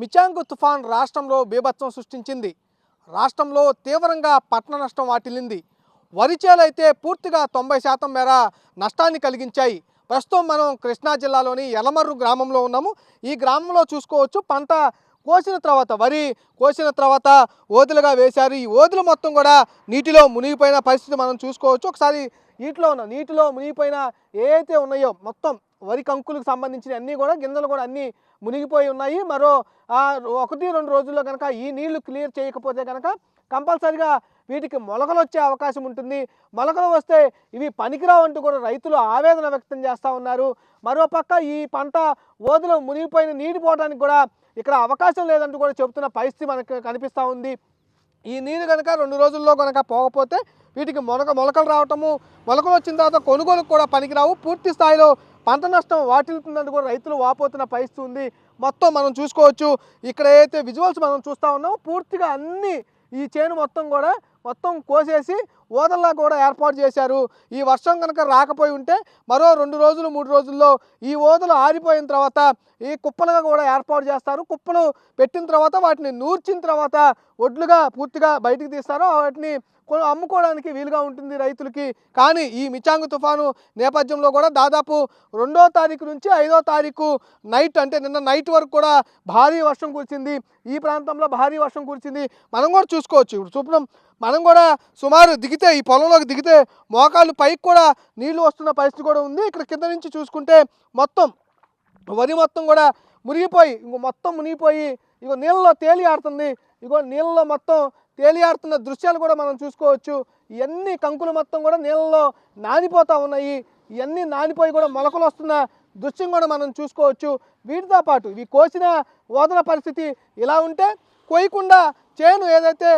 మిచాంగ్ తుఫాన్ రాష్ట్రంలో బీభత్సం సృష్టించింది. రాష్ట్రంలో తీవ్రంగా పట్టణ నష్టం వాటిల్లింది. వరి చేలైతే పూర్తిగా తొంభై శాతం మేర నష్టాన్ని కలిగించాయి. ప్రస్తుతం మనం కృష్ణా జిల్లాలోని ఎలమర్రు గ్రామంలో ఉన్నాము. ఈ గ్రామంలో చూసుకోవచ్చు పంట కోసిన తర్వాత వరి కోసిన తర్వాత ఓదులుగా వేశారు. ఈ ఓదులు మొత్తం కూడా నీటిలో మునిగిపోయిన పరిస్థితి మనం చూసుకోవచ్చు. ఒకసారి నీటిలో ఉన్న నీటిలో మునిగిపోయిన ఏ ఉన్నాయో మొత్తం వరి కంకులకు సంబంధించిన అన్నీ కూడా గింజలు కూడా అన్నీ మునిగిపోయి ఉన్నాయి. మరో ఒకటి రెండు రోజుల్లో కనుక ఈ నీళ్ళు క్లియర్ చేయకపోతే కనుక కంపల్సరిగా వీటికి మొలకలు వచ్చే అవకాశం ఉంటుంది. మొలకలు వస్తే ఇవి పనికిరావు అంటూ కూడా రైతులు ఆవేదన వ్యక్తం చేస్తూ ఉన్నారు. మరోపక్క ఈ పంట ఓదులు మునిగిపోయిన నీటి పోవడానికి కూడా ఇక్కడ అవకాశం లేదంటూ కూడా చెబుతున్న పరిస్థితి మనకు కనిపిస్తూ ఉంది. ఈ నీరు కనుక రెండు రోజుల్లో కనుక పోకపోతే వీటికి మొలక మొలకలు రావటము మొలకలు వచ్చిన తర్వాత కొనుగోలుకు కూడా పనికిరావు. పూర్తి స్థాయిలో పంట నష్టం వాటిల్తుందని కూడా రైతులు వాపోతున్న పరిస్థితి ఉంది. మొత్తం మనం చూసుకోవచ్చు. ఇక్కడ ఏదైతే విజువల్స్ మనం చూస్తూ ఉన్నామో పూర్తిగా అన్ని ఈ చేను మొత్తం కూడా మొత్తం కోసేసి ఓదల్లా కూడా ఏర్పాటు చేశారు. ఈ వర్షం కనుక రాకపోయి ఉంటే మరో రెండు రోజులు మూడు రోజుల్లో ఈ ఓదలు ఆరిపోయిన తర్వాత ఈ కుప్పలుగా కూడా ఏర్పాటు చేస్తారు. కుప్పలు పెట్టిన తర్వాత వాటిని నూర్చిన తర్వాత ఒడ్లుగా పూర్తిగా బయటికి తీస్తారు. వాటిని అమ్ముకోవడానికి వీలుగా ఉంటుంది రైతులకి. కానీ ఈ మిచాంగ్ తుఫాను నేపథ్యంలో కూడా దాదాపు రెండో తారీఖు నుంచి ఐదో తారీఖు నైట్ అంటే నిన్న నైట్ వరకు కూడా భారీ వర్షం కురిసింది. ఈ ప్రాంతంలో భారీ వర్షం కురిసింది. మనం కూడా చూసుకోవచ్చు. ఇప్పుడు చూపడం మనం కూడా సుమారు దిగి దిగితే ఈ పొలంలోకి దిగితే మోకాళ్ళు పైకి కూడా నీళ్ళు వస్తున్న పరిస్థితి కూడా ఉంది. ఇక్కడ కింద నుంచి చూసుకుంటే మొత్తం వరి మొత్తం కూడా మునిగిపోయి ఇంకో మొత్తం మునిగిపోయి ఇగో నీళ్ళలో తేలి ఆడుతుంది ఇగో నీళ్ళలో మొత్తం తేలి ఆడుతున్న దృశ్యాలు కూడా మనం చూసుకోవచ్చు. ఇవన్నీ కంకులు మొత్తం కూడా నీళ్ళలో నానిపోతూ ఉన్నాయి. ఇవన్నీ నానిపోయి కూడా మొలకలు వస్తున్న దృశ్యం కూడా మనం చూసుకోవచ్చు. వీటితో పాటు ఇవి కోసిన ఓదన పరిస్థితి ఇలా ఉంటే కోయకుండా చేను ఏదైతే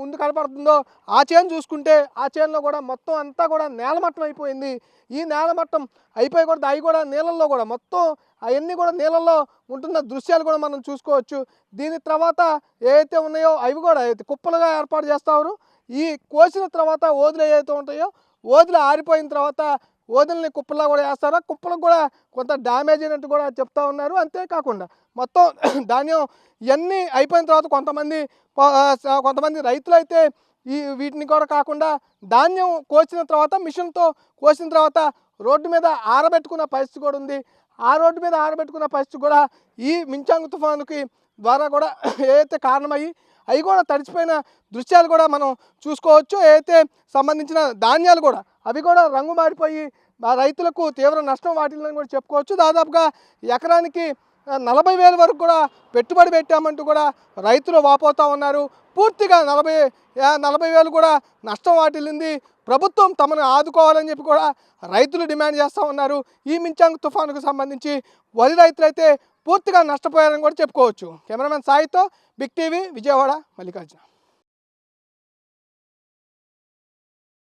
ముందు కనపడుతుందో ఆ చేను చూసుకుంటే ఆ చేనులో కూడా మొత్తం అంతా కూడా నేలమట్టం అయిపోయింది. ఈ నేలమట్టం అయిపోయి కూడా అవి కూడా నీళ్ళల్లో కూడా. మొత్తం అవన్నీ కూడా నీళ్ళల్లో ఉంటున్న దృశ్యాలు కూడా మనం చూసుకోవచ్చు. దీని తర్వాత ఏవైతే ఉన్నాయో అవి కూడా అయితే కుప్పలుగా ఏర్పాటు చేస్తారు ఈ కోసిన తర్వాత ఓదులు ఏవైతే ఉంటాయో ఓదులు ఆరిపోయిన తర్వాత ఓదల్ని కుప్పలా కూడా వేస్తారా? కుప్పలకు కూడా కొంత డ్యామేజ్ అయినట్టు కూడా చెప్తా ఉన్నారు. అంతేకాకుండా మొత్తం ధాన్యం ఇవన్నీ అయిపోయిన తర్వాత కొంతమంది కొంతమంది రైతులు అయితే ఈ వీటిని కూడా కాకుండా ధాన్యం కోసిన తర్వాత మిషన్తో కోసిన తర్వాత రోడ్డు మీద ఆరబెట్టుకున్న పరిస్థితి కూడా ఉంది. ఆ రోడ్డు మీద ఆరబెట్టుకున్న పరిస్థితి కూడా ఈ మించాంగ్ తుఫానుకి ద్వారా కూడా ఏదైతే కారణమయ్యి అవి కూడా తడిచిపోయిన దృశ్యాలు కూడా మనం చూసుకోవచ్చు. ఏదైతే సంబంధించిన ధాన్యాలు కూడా అవి కూడా రంగు మారిపోయి రైతులకు తీవ్ర నష్టం వాటిల్లని కూడా చెప్పుకోవచ్చు. దాదాపుగా ఎకరానికి నలభై వేల వరకు కూడా పెట్టుబడి పెట్టామంటూ కూడా రైతులు వాపోతూ ఉన్నారు. పూర్తిగా నలభై నలభై వేలు కూడా నష్టం వాటిల్లింది. ప్రభుత్వం తమను ఆదుకోవాలని చెప్పి కూడా రైతులు డిమాండ్ చేస్తూ ఉన్నారు. ఈ మించాంగ్ తుఫానుకు సంబంధించి వరి రైతులైతే పూర్తిగా నష్టపోయారని కూడా చెప్పుకోవచ్చు. కెమెరామెన్ సాయితో బిగ్ టీవీ విజయవాడ మల్లికార్జున.